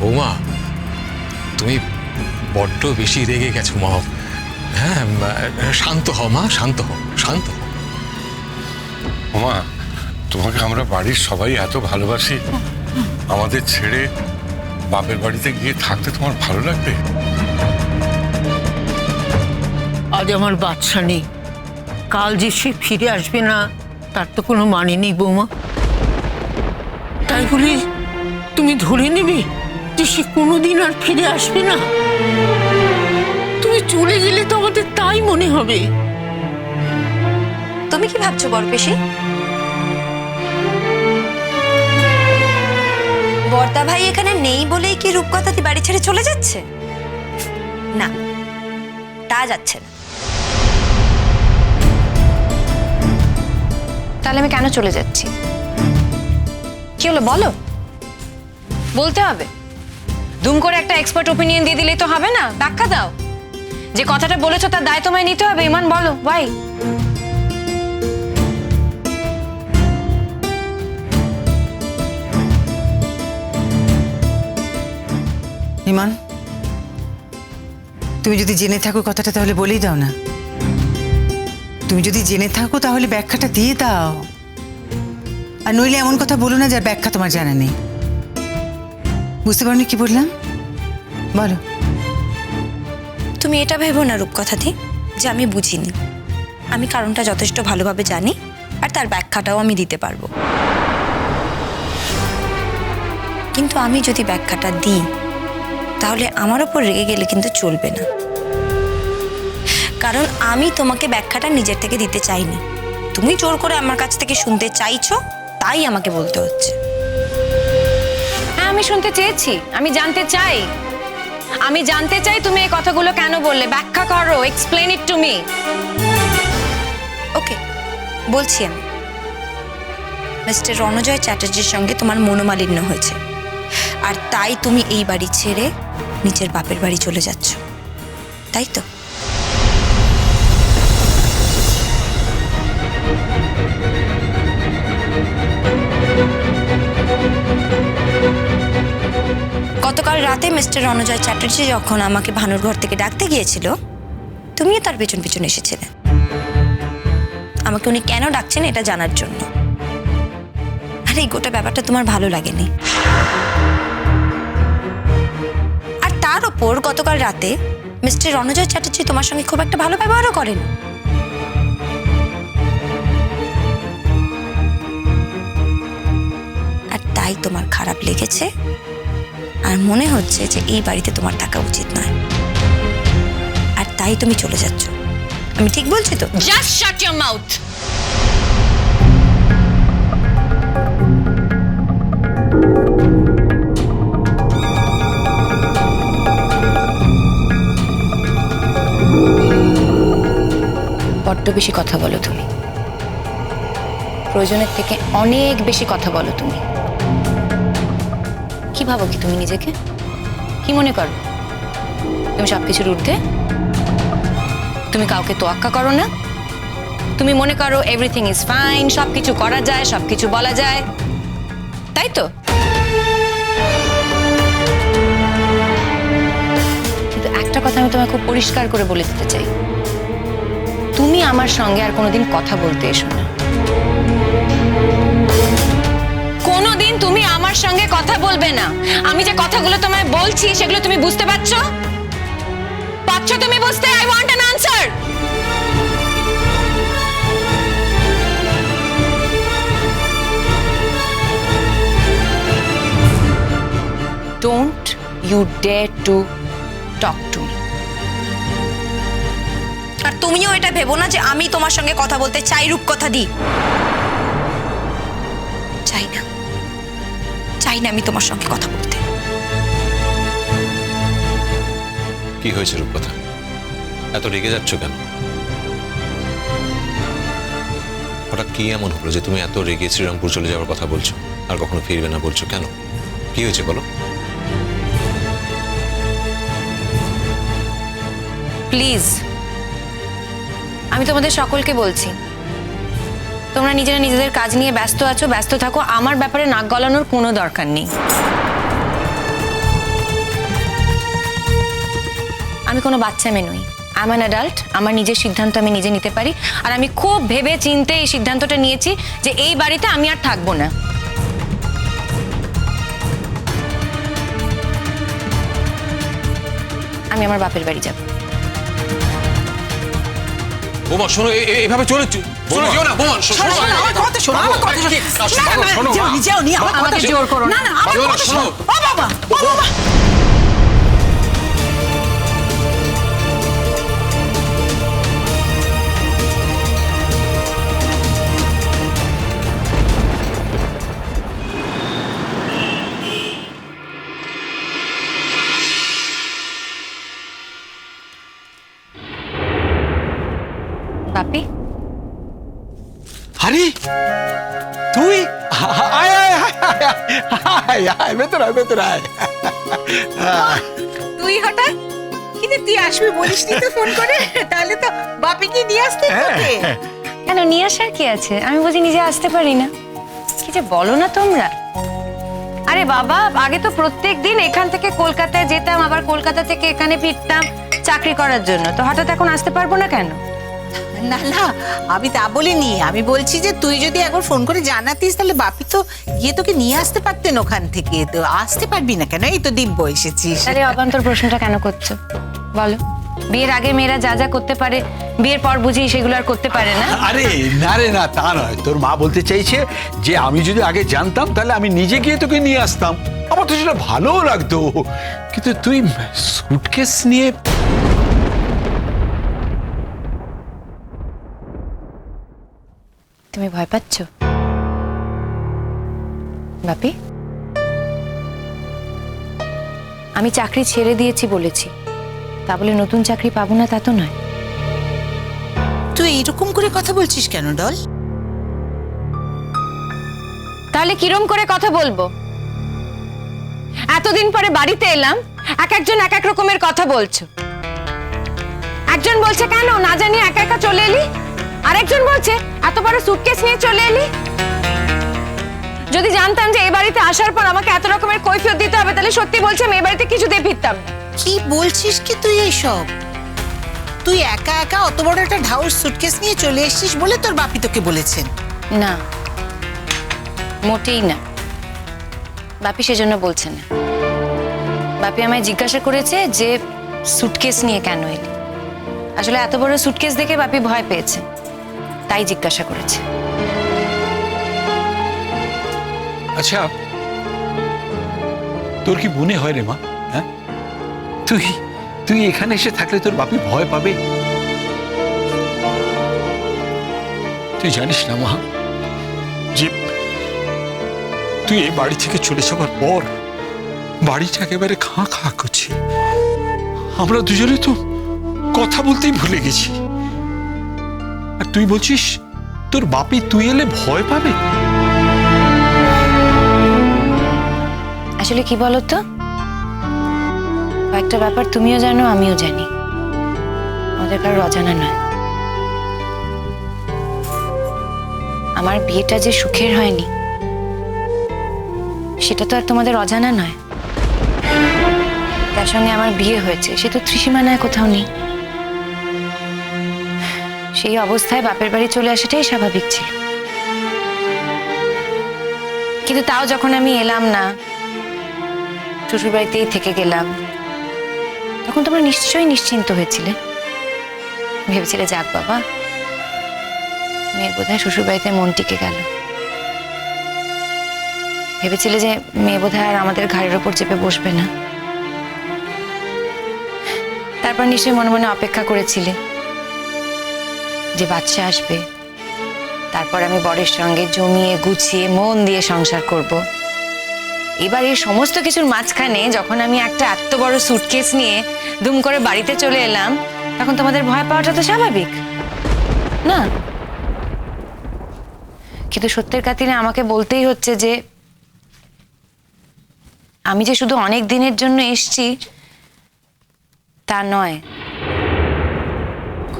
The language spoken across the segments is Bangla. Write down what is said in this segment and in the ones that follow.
বৌমা তুমি বড্ড বেশি রেগে গেছো মা। হ্যাঁ শান্ত হও মা শান্ত হও শান্ত হও। মা তোমাকে আমরা বাড়ির সবাই এত ভালোবাসি। আমাদের ছেড়ে বাপের বাড়িতে গিয়ে থাকতে তোমার ভালো লাগবে? আজ আমার বাচ্চা নেই। কাল যে সে ফিরে আসবে না তার তো কোনো মানে নেই বৌমা। তাই বলে তুমি ধরে নেবে? যে সে কোনোদিন আর ফিরে আসবে না। তুমি চলে গেলে তো আমাদের তাই মনে হবে। তুমি কি ভাবছ বরপেশি বর্দা ভাই এখানে নেই বলেই কি রূপকথাতি বাড়ি ছেড়ে চলে যাচ্ছে? না, তা যাচ্ছে না। তাহলে আমি কেন চলে যাচ্ছি? কি হলো, বলো? বলতে হবে। দুম করে একটা এক্সপার্ট ওপিনিয়ন দিয়ে দিলেই তো হবে না। ব্যাখ্যা দাও। যে কথাটা বলেছ তার দায় তোমায় নিতে হবে, ইমান বলো ভাই ইমান, তুমি যদি জেনে থাকো কথাটা তাহলে বলেই দাও না। তুমি যদি জেনে থাকো তাহলে ব্যাখ্যাটা দিয়ে দাও। আর নইলে এমন কথা বলো না যার ব্যাখ্যা তোমার জানা নেই। বুঝতে পারোনি কি বললাম? বলো। তুমি এটা ভেবো না রূপকথাতি যে আমি বুঝিনি। আমি কারণটা যথেষ্ট ভালোভাবে জানি, আর তার ব্যাখ্যাটাও আমি দিতে পারব। কিন্তু আমি যদি ব্যাখ্যাটা দিই, তাহলে আমার ওপর রেগে গেলে কিন্তু চলবে না। কারণ আমি তোমাকে ব্যাখ্যাটা নিজের থেকে দিতে চাইনি। তুমি জোর করে আমার কাছ থেকে শুনতে চাইছো, তাই আমাকে বলতে হচ্ছে। আমি শুনতে চেয়েছি, আমি জানতে চাই। আমি জানতে চাই তুমি এই কথাগুলো কেন বললে, ব্যাখ্যা করো explain it to me okay বলছি আমি। মিস্টার রণজয় চ্যাটার্জির সঙ্গে তোমার মনোমালিন্য হয়েছে। আর তাই তুমি এই বাড়ি ছেড়ে নিজের বাপের বাড়ি চলে যাচ্ছ। তাই তো? গতকাল রাতে মিস্টার রণজয় চ্যাটার্জি যখন আমাকে ভানুর ঘর থেকে ডাকতে গিয়েছিল, তুমিও তার পেছন পেছন এসেছিলে। আমাকে উনি কেন ডাকছেন এটা জানার জন্য। আর এই গোটা ব্যাপারটা তোমার ভালো লাগেনি। আর তার ওপর গতকাল রাতে মিস্টার রণজয় চ্যাটার্জি তোমার সঙ্গে খুব একটা ভালো ব্যবহারও করেন। আর তাই তোমার খারাপ লেগেছে? আর মনে হচ্ছে যে এই বাড়িতে তোমার থাকা উচিত নয়। আর তাই তুমি চলে যাচ্ছ। আমি ঠিক বলছি তো? জাস্ট শাট ইওর মাউথ বড্ড বেশি কথা বলো তুমি। প্রয়োজনের থেকে অনেক বেশি কথা বলো তুমি। ভাবো কি তুমি নিজেকে? কি মনে করো? তুমি সবকিছুর ঊর্ধ্বে? তুমি কাউকে তোয়াক্কা করো না? তুমি মনে করো এভরিথিং ইজ ফাইন সবকিছু করা যায়, সবকিছু বলা যায়। তাই তো? কিন্তু একটা কথা আমি তোমাকে খুব পরিষ্কার করে বলে দিতে চাই। তুমি আমার সঙ্গে আর কোনোদিন কথা বলতে এসো না। কোনোদিন তুমি আমার সঙ্গে কথা বলবে না। আমি যে কথাগুলো তোমায় বলছি, সেগুলো তুমি বুঝতে পারছ? পাচ্ছ তুমি বুঝতে? I want an answer don't you dare to talk to me আর তুমিও এটা ভেবো না যে আমি তোমার সঙ্গে কথা বলতে চাই রূপ কথা দিই চাই না। চাই না আমি তোমার সঙ্গে কথা বলতে। কি হয়েছে রূপকথা? এত রেগে যাচ্ছ কেন? হঠাৎ কি এমন হলো যে তুমি এত রেগে শ্রীরামপুর চলে যাওয়ার কথা বলছো? আর কখনো ফিরবে না বলছো? কেন? কি হয়েছে বলো? প্লিজ আমি তোমাদের সকলকে বলছি তোমরা নিজেরা নিজেদের কাজ নিয়ে ব্যস্ত আছো, ব্যস্ত থাকো, আমার ব্যাপারে নাক গলানোর কোনো দরকার নেই। আমি কোনো বাচ্চা মেয়ে নই। আই অ্যান অ্যাডাল্ট আমার নিজের সিদ্ধান্ত আমি নিজে নিতে পারি। আর আমি খুব ভেবে চিনতে এই সিদ্ধান্তটা নিয়েছি যে এই বাড়িতে আমি আর থাকব না। আমি আমার বাপের বাড়ি যাব। ও মা, শোনো এইভাবে চলে যেও না শোনো আমার কথা শোনো আমার কথা শোনো না, না, শোনো, যাওনি, মা। যাওনি, আমার কথা জোর করো না। না না আমার কথা শোনো। শোনো ও বাবা ও বাবা বাপি আরে তুই? আয় আয় আয় আয় আয় আয় ভেতর আয় তুই হঠাৎ? কিন্তু তুই আসবি বলিস নি তো ফোন করে? তাহলে তো বাপিকে নিয়ে আসতে তোকে কেন নিয়ে আসার কি আছে? আমি বুঝি নিজে আসতে পারি না। কি যে বলো না তোমরা। আরে বাবা আগে তো প্রত্যেক দিন এখান থেকে কলকাতায় যেতাম আবার কলকাতা থেকে এখানে ফিরতাম চাকরি করার জন্য। তো হঠাৎ এখন আসতে পারব না কেন? না না আমি তা বলিনি। আমি বলছি যে তুই যদি একবার ফোন করে জানাতিস তাহলে বাপি তো গিয়ে তোকে নিয়ে আসতে পারতেন ওখান থেকে। তো আসতে পারবি না কেন? এই তো দিব্য এসেছিস আরে অবান্তর প্রশ্নটা কেন করছ? বলো। বিয়ের আগে মেয়েরা যা যা করতে পারে বিয়ের পর বুঝি সেগুলো আর করতে পারে না? আরে না রে না তা নয়। তোর মা বলতে চাইছে যে আমি যদি আগে জানতাম তাহলে আমি নিজে গিয়ে তোকে নিয়ে আসতাম। আমার তো সেটা ভালোও লাগতো। কিন্তু তুই সুটকেস নিয়ে তুমি ভয় পাচ্ছ? বাপি? আমি চাকরি ছেড়ে দিয়েছি বলেছি। তা বলে নতুন চাকরি পাবো না তা তো নয়। তুই এরকম করে কথা বলছিস কেন ডল? তাহলে কিরম করে কথা বলব? এতদিন পরে বাড়িতে এলাম এক একজন এক এক রকমের কথা বলছো। একজন বলছে কেন? না জানি একা একা চলে এলি? আরেকজন বলছে এত বড় সুটকেস নিয়ে চলে এলি? যদি জানতাম যে এই বাড়িতে আসার পর আমাকে এত রকমের কৈফিয়ত দিতে হবে তাহলে সত্যি বলছি আমি এই বাড়িতে কিছুতেই ফিরতাম। কি বলছিস কি তুই এইসব তুই একা একা অত বড় একটা ঢাউস সুটকেস নিয়ে চলে এসেছিস বলে তোর বাপি তোকে বলেছেন? না মোটেই না। বাপি সেজন্য বলছে না। বাপি আমায় জিজ্ঞাসা করেছে যে সুটকেস নিয়ে কেন এলি? আসলে এত বড় সুটকেস দেখে বাপি ভয় পেয়েছে। তাই জিজ্ঞাসা করেছে। আচ্ছা তোর কি মনে হয় রে মা? হ্যাঁ? তুই তুই এখানে এসে থাকলে তোর বাপি ভয় পাবে? তুই জানিস না মা, যে তুই এই বাড়ি থেকে চলে যাবার পর বাড়িটা একেবারে খাঁ খাঁ করছে। আমরা দুজনে তো কথা বলতেই ভুলে গেছি। আর তুই বলছিস, তোর বাপি তুই এলে ভয় পাবে? আসলে কি বলতো? কয়েকটা ব্যাপার তুমিও জানো, আমিও জানি। আমাদের কারোর অজানা নয়। আমার বিয়েটা যে সুখের হয়নি, সেটা তো আর তোমাদের অজানা নয়। তার সঙ্গে আমার বিয়ে হয়েছে, সে তো ত্রিসীমানায় কোথাও নেই। সেই অবস্থায় বাপের বাড়ি চলে আসাটাই স্বাভাবিক ছিল। কিন্তু তাও যখন আমি এলাম না শ্বশুর বাড়িতেই থেকে গেলাম, তখন তোমরা নিশ্চয়ই নিশ্চিন্ত হয়েছিলে। ভেবেছিলে, যাক বাবা, মেয়ের বোধহয় শ্বশুর বাড়িতে মন টিকে গেল। ভেবেছিলে যে মেয়ে বোধহয় আর আমাদের ঘাড়ের ওপর চেপে বসবে না। তারপর নিশ্চয়ই মনে মনে অপেক্ষা করেছিলে। যে বাচ্চা আসবে। তারপর আমি বরের সঙ্গে জমিয়ে, গুছিয়ে, মন দিয়ে সংসার করব। এবার এই সমস্ত কিছুর মাঝখানে যখন আমি একটা এত বড় সুটকেস নিয়ে দুম করে বাড়িতে চলে এলাম, তখন তোমাদের ভয় পাওয়াটা তো স্বাভাবিক। না? কিন্তু সত্যের কাতিলে আমাকে বলতেই হচ্ছে যে, আমি যে শুধু অনেক দিনের জন্য এসছি, তা নয়।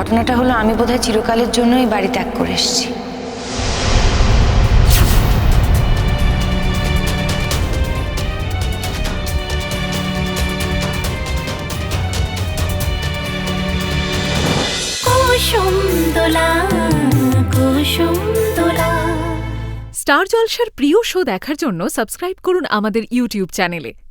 ঘটনাটা হলো আমি বোধহয় চিরকালের জন্যই বাড়ি ত্যাগ করে এসেছি। স্টার জলসার প্রিয় শো দেখার জন্য সাবস্ক্রাইব করুন আমাদের ইউটিউব চ্যানেলে।